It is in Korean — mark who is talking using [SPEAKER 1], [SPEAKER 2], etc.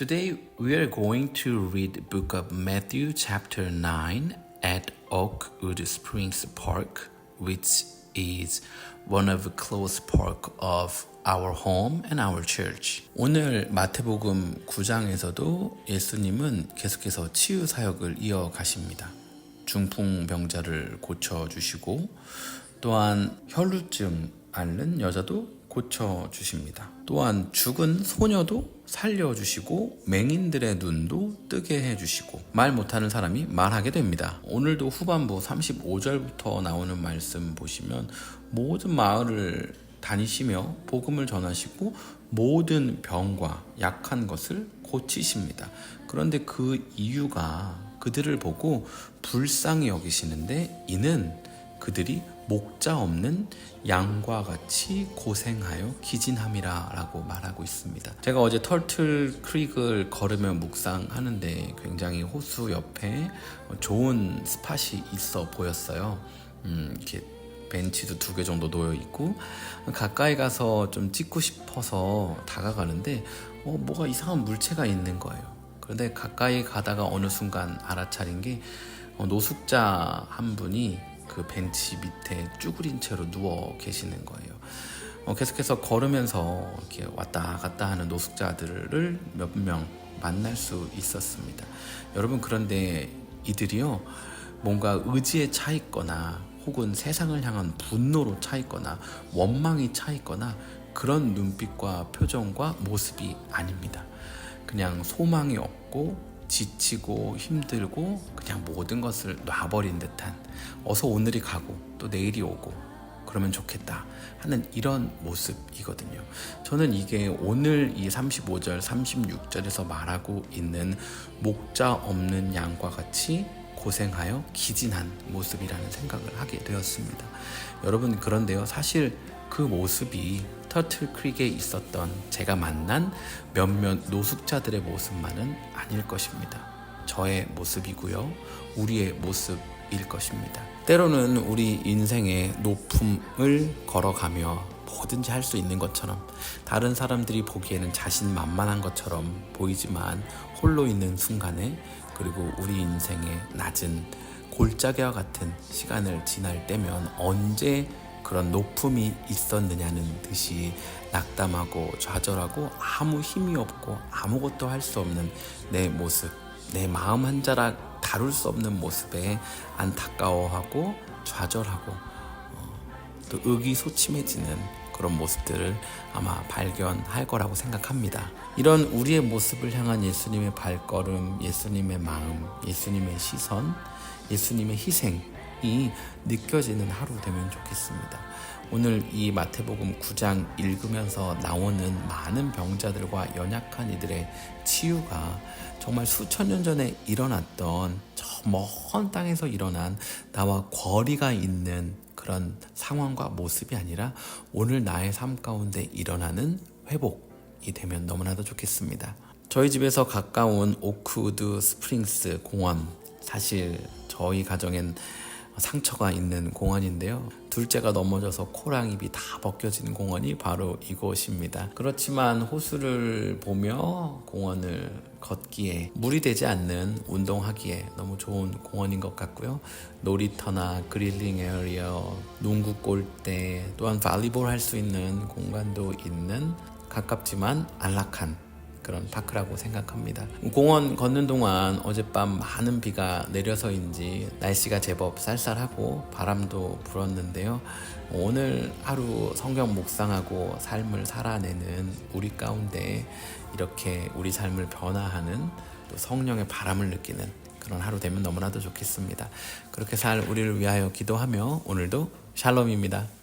[SPEAKER 1] Today we are going to read the book of Matthew chapter 9 at Oakwood Springs Park, which is one of the close park of our home and our church. 오늘 마태복음 9장에서도 예수님은 계속해서 치유 사역을 이어 가십니다. 중풍 병자를 고쳐 주시고 또한 혈루증 앓는 여자도 고쳐주십니다. 또한 죽은 소녀도 살려주시고 맹인들의 눈도 뜨게 해주시고 말 못하는 사람이 말하게 됩니다. 오늘도 후반부 35절부터 나오는 말씀 보시면 모든 마을을 다니시며 복음을 전하시고 모든 병과 약한 것을 고치십니다. 그런데 그 이유가 그들을 보고 불쌍히 여기시는데 이는 그들이 목자 없는 양과 같이 고생하여 기진함이라 라고 말하고 있습니다. 제가 어제 털틀 크릭을 걸으며 묵상하는데 굉장히 호수 옆에 좋은 스팟이 있어 보였어요. 음, 이렇게 벤치도 두 개 정도 놓여 있고 가까이 가서 좀 찍고 싶어서 다가가는데 어, 뭐가 이상한 물체가 있는 거예요. 그런데 가까이 가다가 어느 순간 알아차린 게 어, 노숙자 한 분이 그 벤치 밑에 쭈그린 채로 누워 계시는 거예요. 어, 계속해서 걸으면서 이렇게 왔다 갔다 하는 노숙자들을 몇 명 만날 수 있었습니다. 여러분 그런데 이들이요 뭔가 의지에 차 있거나 혹은 세상을 향한 분노로 차 있거나 원망이 차 있거나 그런 눈빛과 표정과 모습이 아닙니다. 그냥 소망이 없고 지치고 힘들고 그냥 모든 것을 놔버린 듯한 어서 오늘이 가고 또 내일이 오고 그러면 좋겠다 하는 이런 모습이거든요. 저는 이게 오늘 이 35절, 36절에서 말하고 있는 목자 없는 양과 같이 고생하여 기진한 모습이라는 생각을 하게 되었습니다. 여러분 그런데요. 사실 그 모습이 터틀 크릭에 있었던 제가 만난 몇몇 노숙자들의 모습만은 아닐 것입니다. 저의 모습이고요. 우리의 모습일 것입니다. 때로는 우리 인생의 높음을 걸어가며 뭐든지 할 수 있는 것처럼 다른 사람들이 보기에는 자신 만만한 것처럼 보이지만 홀로 있는 순간에 그리고 우리 인생의 낮은 골짜기와 같은 시간을 지날 때면 언제 그런 높음이 있었느냐는 듯이 낙담하고 좌절하고 아무 힘이 없고 아무것도 할 수 없는 내 모습, 내 마음 한 자락 다룰 수 없는 모습에 안타까워하고 좌절하고 어, 또 의기소침해지는 그런 모습들을 아마 발견할 거라고 생각합니다. 이런 우리의 모습을 향한 예수님의 발걸음, 예수님의 마음, 예수님의 시선, 예수님의 희생 이 느껴지는 하루 되면 좋겠습니다. 오늘 이 마태복음 9장 읽으면서 나오는 많은 병자들과 연약한 이들의 치유가 정말 수천 년 전에 일어났던 저 먼 땅에서 일어난 나와 거리가 있는 그런 상황과 모습이 아니라 오늘 나의 삶 가운데 일어나는 회복이 되면 너무나도 좋겠습니다. 저희 집에서 가까운 오크우드 스프링스 공원 사실 저희 가정엔 상처가 있는 공원인데요. 둘째가 넘어져서 코랑 입이 다 벗겨진 공원이 바로 이곳입니다. 그렇지만 호수를 보며 공원을 걷기에 물이 되지 않는 운동하기에 너무 좋은 공원인 것 같고요. 놀이터나 그릴링 에어리어, 농구 골대, 또한 발리볼 할 수 있는 공간도 있는 가깝지만 안락한 그런 파크라고 생각합니다. 공원 걷는 동안 어젯밤 많은 비가 내려서인지 날씨가 제법 쌀쌀하고 바람도 불었는데요. 오늘 하루 성경 묵상하고 삶을 살아내는 우리 가운데 이렇게 우리 삶을 변화하는 또 성령의 바람을 느끼는 그런 하루 되면 너무나도 좋겠습니다. 그렇게 살 우리를 위하여 기도하며 오늘도 샬롬입니다.